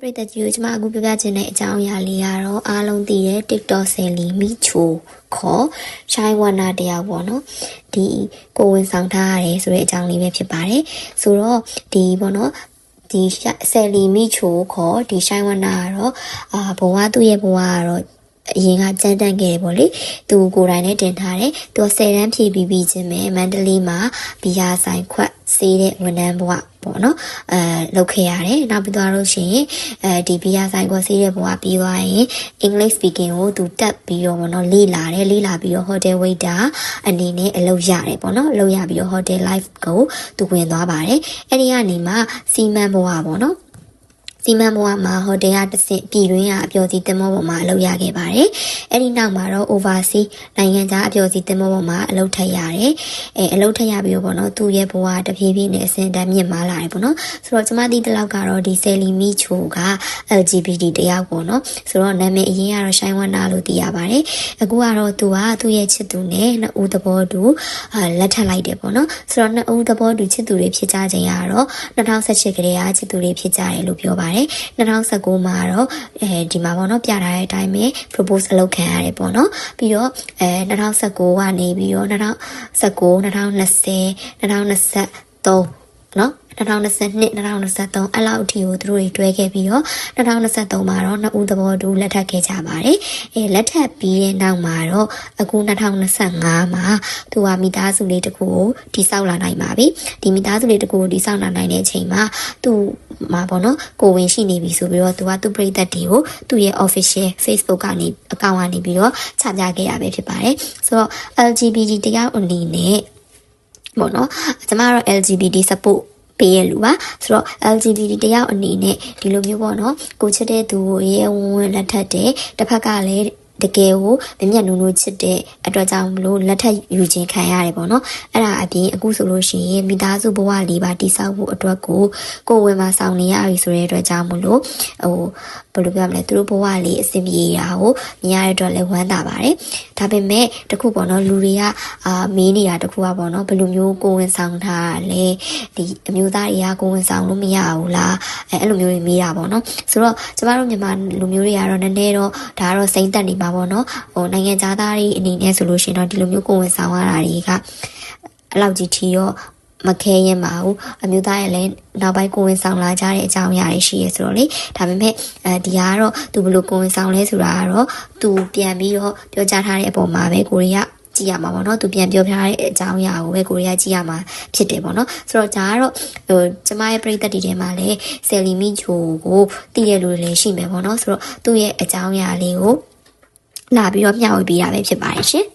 ပရိသတ်ကြီးကိုကျွန်မအခုပြပြချင်တဲ့အကြောင်းအရာလေးကတော့အားလုံးသိတဲ့ TikTok ဆယ်လီမိချိုခေါ်ရှိုင်းဝနာတယောက်ပေါ့နော်ဒီကိုဝင်ဆောင်ထားရတယ်ဆိုတဲ့အကြောင်းလေးပဲဖြစ်ပါတယ်ဆိုတော့ဒီပေါ့နော်ဒီဆယ်လီမိချိုခေါ်ဒီရှိုင်းဝနာကတော့အာဘဝသူ့ရဲ့ဘဝကတော့အရင်ကကြမ်းတမ်းခဲ့တယ်ပေါ့လေသူကိုယ်တိုင်နဲ့တင်ထားတယ်သူက10တန်းဖြည့်ပြီးပြီးချင်းပဲမန္တလေးမှာဘီယာဆိုင်ခွက် စေးတဲ့ဝန်ထမ်းဘဝပေါ့နော်အဲလုပ်ခဲ့ရတယ်နောက်ပြီးသွားလို့ရှိရင်အဲဒီဘီယာဆိုင်ခွက်စေးတဲ့ဘဝပြီးသွားရင် English speaking ကိုသူတက်ပြီးတော့ပေါ့နော်လေ့လာတယ်လေ့လာပြီးတော့ hotel waiter အနေနဲ့အလုပ်ရတယ်ပေါ့နော်အလုပ်ရပြီးတော့ hotel life ကိုသူဝင်သွားပါတယ်အဲ့ဒီကနေမှစီမံဘဝပေါ့နော် စီမံဘဝမှာဟိုတယ်ကတစ်ဆင့်ပြည်တွင်းကအပျော်စီတင်မောပေါ်မှာအလုပ်ရခဲ့ပါတယ်။အဲ့ဒီနောက်မှာတော့ overseas နိုင်ငံခြားအပျော်စီတင်မောပေါ်မှာအလုပ်ထပ်ရတယ်။အဲအလုပ်ထပ်ရပြီးတော့ပေါ့နော်သူ့ရဲ့ဘဝတဖြည်းဖြည်းနဲ့အဆင့်တန်းမြင့်မားလာတယ်ပေါ့နော်။ဆိုတော့ကျမသိတဲ့လောက်ကတော့ဒီဆယ်လီမီချိုက LGBT တယောက်ပေါ့နော်။ဆိုတော့နာမည်အရင်ကတော့ရှိုင်းဝန္နာလို့သိရပါတယ်။အခုကတော့သူကသူ့ရဲ့ချစ်သူနဲ့နှစ်ဦးသဘောတူအာလက်ထပ်လိုက်တယ်ပေါ့နော်။ဆိုတော့နှစ်ဦးသဘောတူချစ်သူတွေဖြစ်ကြခြင်းကတော့2018ကလေးကချစ်သူတွေဖြစ်ကြတယ်လို့ပြောပါတယ်။2019မှာတော့အဲဒီမှာပေါ့နော်ပြထားတဲ့အတိုင်းပဲ propose အလုပ်ခံရတယ်ပေါ့နော်။ပြီးတော့အဲ2019ကနေပြီးတော့2019 2020 2023 နော်2022 2023အဲ့လောက်အထိကိုသူတို့တွေတွဲခဲ့ပြီးတော့2023မှာတော့နှစ်ဦးသဘောတူလက်ထပ်ခဲ့ကြပါတယ်။အဲလက်ထပ်ပြီးတဲ့နောက်မှာတော့အခု2025မှာသူကမိသားစုလေးတစ်ခုကိုတိစောက်လာနိုင်ပါပြီ။ဒီမိသားစုလေးတစ်ခုကိုတိစောက်လာနိုင်တဲ့အချိန်မှာသူမှာပေါ့နော်ကိုဝင်ရှိနေပြီဆိုပြီးတော့သူကသူ့ပရိသတ်တွေကိုသူ့ရဲ့ official Facebook ကနေအကောင့်ကနေပြီးတော့ချပြခဲ့ရပဲဖြစ်ပါတယ်။ဆိုတော့ LGBT တယောက်အနေနဲ့ ပေါ့နော်ကျမတို့ LGBT support ပေးရလူပါဆိုတော့ LGBT တယောက်အနေနဲ့ဒီလိုမျိုးပေါ့နော်ကိုချစ်တဲ့သူကိုရဲဝံဝံလက်ထပ်တယ်တစ်ဖက်ကလည်း တကယ်ကိုမမျက်နှာနှုံချစ်တဲ့အတွက်ကြောင့်မလို့လက်ထပ်ယူခြင်းခံရတယ်ပေါ့နော်အဲ့ဒါအပြင်အခုဆိုလို့ရှိရင်မိသားစုဘဝလေးပါတိဆောက်ဖို့အတွက်ကိုကိုဝင်မှာဆောင်နေရပြီဆိုတဲ့အတွက်ကြောင့်မလို့ဟိုဘယ်လိုပြောမလဲသူတို့ဘဝလေးအဆင်ပြေတာကိုမြင်ရတဲ့အတွက်လည်းဝမ်းသာပါတယ်ဒါပေမဲ့တခုပေါ့နော်လူတွေကအာမေးနေတာတခုကပေါ့နော်ဘယ်လိုမျိုးကိုဝင်ဆောင်ထားတာလဲဒီအမျိုးသားတွေကကိုဝင်ဆောင်လို့မရဘူးလားအဲအဲ့လိုမျိုးတွေမေးတာပေါ့နော်ဆိုတော့ကျမတို့မြန်မာလူမျိုးတွေကတော့နည်းနည်းတော့ဒါကတော့စိမ့်တက်နေပါပေါ့နော်ဟိုနိုင်ငံသားသားတွေအနေနဲ့ဆိုလို့ရှိရင်တော့ဒီလိုမျိုးကိုဝင်ဆောင်ရတာတွေကအဲ့လောက်ကြီးထီရောမခဲရင်ပါဘူးအမျိုးသားရဲ့လည်းနောက်ပိုင်းကိုဝင်ဆောင်လာကြတဲ့အကြောင်းအရာတွေရှိရဆိုတော့လေဒါပေမဲ့အဲဒီဟာကတော့သူဘလို့ကိုဝင်ဆောင်လဲဆိုတာကတော့သူပြန်ပြီးတော့ပြောကြားထားတဲ့အပေါ်မှာပဲကိုရီးယားကြည့်ရမှာပေါ့နော်သူပြန်ပြောပြတဲ့အကြောင်းအရာကိုပဲကိုရီးယားကြည့်ရမှာဖြစ်တယ်ပေါ့နော်ဆိုတော့ဒါကတော့ဟိုကျမရဲ့ပရိသတ်တွေထဲမှာလည်းဆယ်လီမီချိုကိုတည်ရလူတွေလည်းရှိမယ်ပေါ့နော်ဆိုတော့သူ့ရဲ့အကြောင်းအရာလေးကို လာပြီးတော့မျှဝေပေးတာပဲဖြစ်ပါတယ်ရှင်